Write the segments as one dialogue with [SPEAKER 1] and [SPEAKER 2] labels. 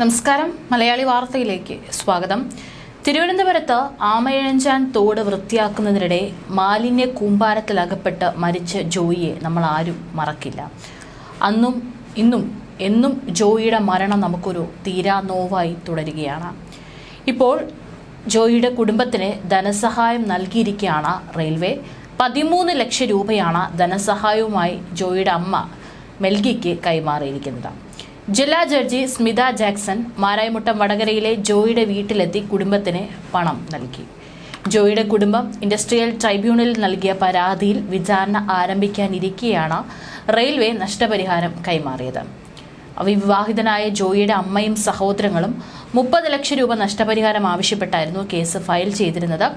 [SPEAKER 1] നമസ്കാരം. മലയാളി വാർത്തയിലേക്ക് സ്വാഗതം. തിരുവനന്തപുരത്ത് ആമയഴഞ്ചാൻ തോട് വൃത്തിയാക്കുന്നതിനിടെ മാലിന്യ കൂമ്പാരത്തിൽ അകപ്പെട്ട് മരിച്ച ജോയിയെ നമ്മൾ ആരും മറക്കില്ല. അന്നും ഇന്നും എന്നും ജോയിയുടെ മരണം നമുക്കൊരു തീരാ നോവായി തുടരുകയാണ്. ഇപ്പോൾ ജോയിയുടെ കുടുംബത്തിന് ധനസഹായം നൽകിയിരിക്കുകയാണ് റെയിൽവേ. പതിമൂന്ന് ലക്ഷം രൂപയാണ് ധനസഹായവുമായി ജോയിയുടെ അമ്മ മെൽഗിക്ക് കൈമാറിയിരിക്കുന്നത്. ജില്ലാ ജഡ്ജി സ്മിത ജാക്സൺ മാരായമുട്ടം വടകരയിലെ ജോയിയുടെ വീട്ടിലെത്തി കുടുംബത്തിന് പണം നൽകി. ജോയിയുടെ കുടുംബം ഇൻഡസ്ട്രിയൽ ട്രൈബ്യൂണലിൽ നൽകിയ പരാതിയിൽ വിചാരണ ആരംഭിക്കാനിരിക്കെയാണ് റെയിൽവേ നഷ്ടപരിഹാരം കൈമാറിയത്. അവിവാഹിതനായ ജോയിയുടെ അമ്മയും സഹോദരങ്ങളും മുപ്പത് ലക്ഷം രൂപ നഷ്ടപരിഹാരം ആവശ്യപ്പെട്ടായിരുന്നു കേസ് ഫയൽ ചെയ്തിരുന്നത്.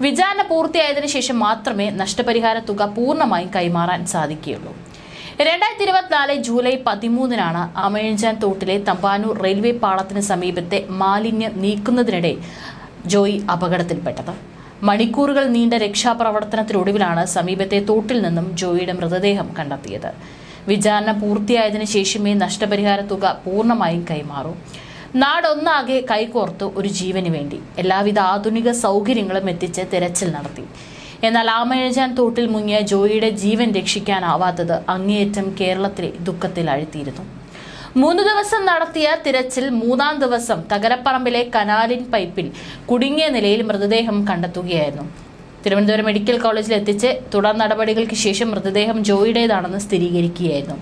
[SPEAKER 1] വിചാരണ പൂർത്തിയായതിനു ശേഷം മാത്രമേ നഷ്ടപരിഹാര തുക പൂർണമായും കൈമാറാൻ സാധിക്കുകയുള്ളൂ. രണ്ടായിരത്തി ഇരുപത്തിനാല് ജൂലൈ പതിമൂന്നിനാണ് അമേഞ്ചാൻ തോട്ടിലെ തമ്പാനൂർ റെയിൽവേ പാളത്തിന് സമീപത്തെ മാലിന്യം നീക്കുന്നതിനിടെ ജോയി അപകടത്തിൽപ്പെട്ടത്. മണിക്കൂറുകൾ നീണ്ട രക്ഷാപ്രവർത്തനത്തിനൊടുവിലാണ് സമീപത്തെ തോട്ടിൽ നിന്നും ജോയിയുടെ മൃതദേഹം കണ്ടെത്തിയത്. വിചാരണ പൂർത്തിയായതിനു ശേഷമേ നഷ്ടപരിഹാര തുക പൂർണമായും കൈമാറൂ. നാടൊന്നാകെ കൈകോർത്ത് ഒരു ജീവന് വേണ്ടി. എല്ലാവിധ ആധുനിക സൗകര്യങ്ങളും എത്തിച്ച് തെരച്ചിൽ നടത്തി. എന്നാൽ ആമഴജാൻ തോട്ടിൽ മുങ്ങിയ ജോയിയുടെ ജീവൻ രക്ഷിക്കാനാവാത്തത് അങ്ങേയറ്റം കേരളത്തിലെ ദുഃഖത്തിൽ അഴുത്തിയിരുന്നു. മൂന്ന് ദിവസം നടത്തിയ തിരച്ചിൽ മൂന്നാം ദിവസം തകരപ്പറമ്പിലെ കനാലിൻ പൈപ്പിൽ കുടുങ്ങിയ നിലയിൽ മൃതദേഹം കണ്ടെത്തുകയായിരുന്നു. തിരുവനന്തപുരം മെഡിക്കൽ കോളേജിൽ എത്തിച്ച് തുടർ നടപടികൾക്ക് ശേഷം മൃതദേഹം ജോയിയുടേതാണെന്ന് സ്ഥിരീകരിക്കുകയായിരുന്നു.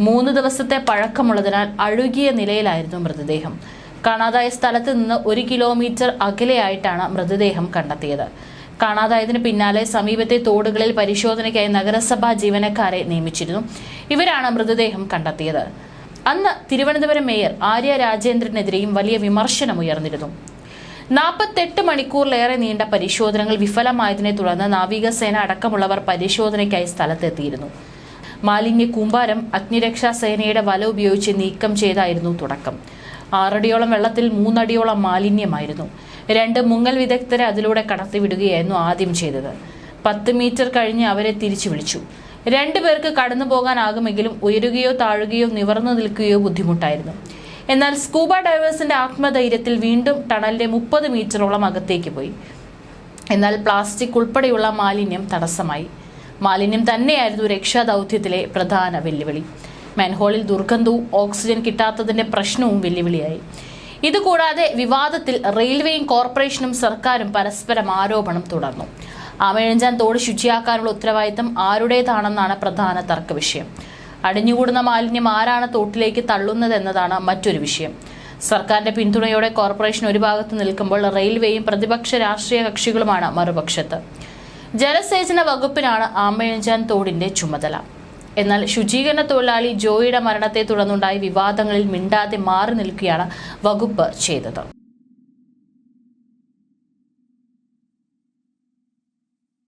[SPEAKER 1] മൂന്ന് ദിവസത്തെ പഴക്കമുള്ളതിനാൽ അഴുകിയ നിലയിലായിരുന്നു മൃതദേഹം. കാണാതായ സ്ഥലത്ത് നിന്ന് ഒരു കിലോമീറ്റർ അകലെയായിട്ടാണ് മൃതദേഹം കണ്ടെത്തിയത്. കാണാതായതിന് പിന്നാലെ സമീപത്തെ തോടുകളിൽ പരിശോധനയ്ക്കായി നഗരസഭാ ജീവനക്കാരെ നിയമിച്ചിരുന്നു. ഇവരാണ് മൃതദേഹം കണ്ടെത്തിയത്. അന്ന് തിരുവനന്തപുരം മേയർ ആര്യ രാജേന്ദ്രനെതിരെയും വലിയ വിമർശനം ഉയർന്നിരുന്നു. നാൽപ്പത്തെട്ട് മണിക്കൂറിലേറെ നീണ്ട പരിശോധനകൾ വിഫലമായതിനെ തുടർന്ന് നാവികസേന അടക്കമുള്ളവർ പരിശോധനയ്ക്കായി സ്ഥലത്തെത്തിയിരുന്നു. മാലിന്യ കൂമ്പാരം അഗ്നിരക്ഷാ സേനയുടെ വല ഉപയോഗിച്ച് നീക്കം ചെയ്തായിരുന്നു തുടക്കം. ആറടിയോളം വെള്ളത്തിൽ മൂന്നടിയോളം മാലിന്യമായിരുന്നു. രണ്ട് മുങ്ങൽ വിദഗ്ധരെ അതിലൂടെ കടത്തിവിടുകയായിരുന്നു ആദ്യം ചെയ്തത്. പത്ത് മീറ്റർ കഴിഞ്ഞ് അവരെ തിരിച്ചു വിളിച്ചു. രണ്ടുപേർക്ക് കടന്നു പോകാനാകുമെങ്കിലും ഉയരുകയോ താഴുകയോ നിവർന്നു നിൽക്കുകയോ ബുദ്ധിമുട്ടായിരുന്നു. എന്നാൽ സ്കൂബ ഡൈവേഴ്സിന്റെ ആത്മധൈര്യത്തിൽ വീണ്ടും ടണലിന്റെ മുപ്പത് മീറ്ററോളം അകത്തേക്ക് പോയി. എന്നാൽ പ്ലാസ്റ്റിക് ഉൾപ്പെടെയുള്ള മാലിന്യം തടസ്സമായി. മാലിന്യം തന്നെയായിരുന്നു രക്ഷാദൗത്യത്തിലെ പ്രധാന വെല്ലുവിളി. മാൻഹോളിൽ ദുർഗന്ധവും ഓക്സിജൻ കിട്ടാത്തതിന്റെ പ്രശ്നവും വെല്ലുവിളിയായി. ഇതുകൂടാതെ വിവാദത്തിൽ റെയിൽവേയും കോർപ്പറേഷനും സർക്കാരും പരസ്പരം ആരോപണം തുടർന്നു. ആമഴഞ്ചാൻ തോട് ശുചിയാക്കാനുള്ള ഉത്തരവാദിത്തം ആരുടേതാണെന്നാണ് പ്രധാന തർക്ക വിഷയം. അടിഞ്ഞുകൂടുന്ന മാലിന്യം ആരാണ് തോട്ടിലേക്ക് തള്ളുന്നതെന്നതാണ് മറ്റൊരു വിഷയം. സർക്കാരിന്റെ പിന്തുണയോടെ കോർപ്പറേഷൻ ഒരു ഭാഗത്ത് നിൽക്കുമ്പോൾ റെയിൽവേയും പ്രതിപക്ഷ രാഷ്ട്രീയ കക്ഷികളുമാണ് മറുപക്ഷത്ത്. ജലസേചന വകുപ്പിനാണ് ആമയഞ്ചാൻ തോടിന്റെ ചുമതല. എന്നാൽ ശുചീകരണ തൊഴിലാളി ജോയിയുടെ മരണത്തെ തുടർന്നുണ്ടായ വിവാദങ്ങളിൽ മിണ്ടാതെ മാറി നിൽക്കുകയാണ് വകുപ്പ് ചെയ്തത്.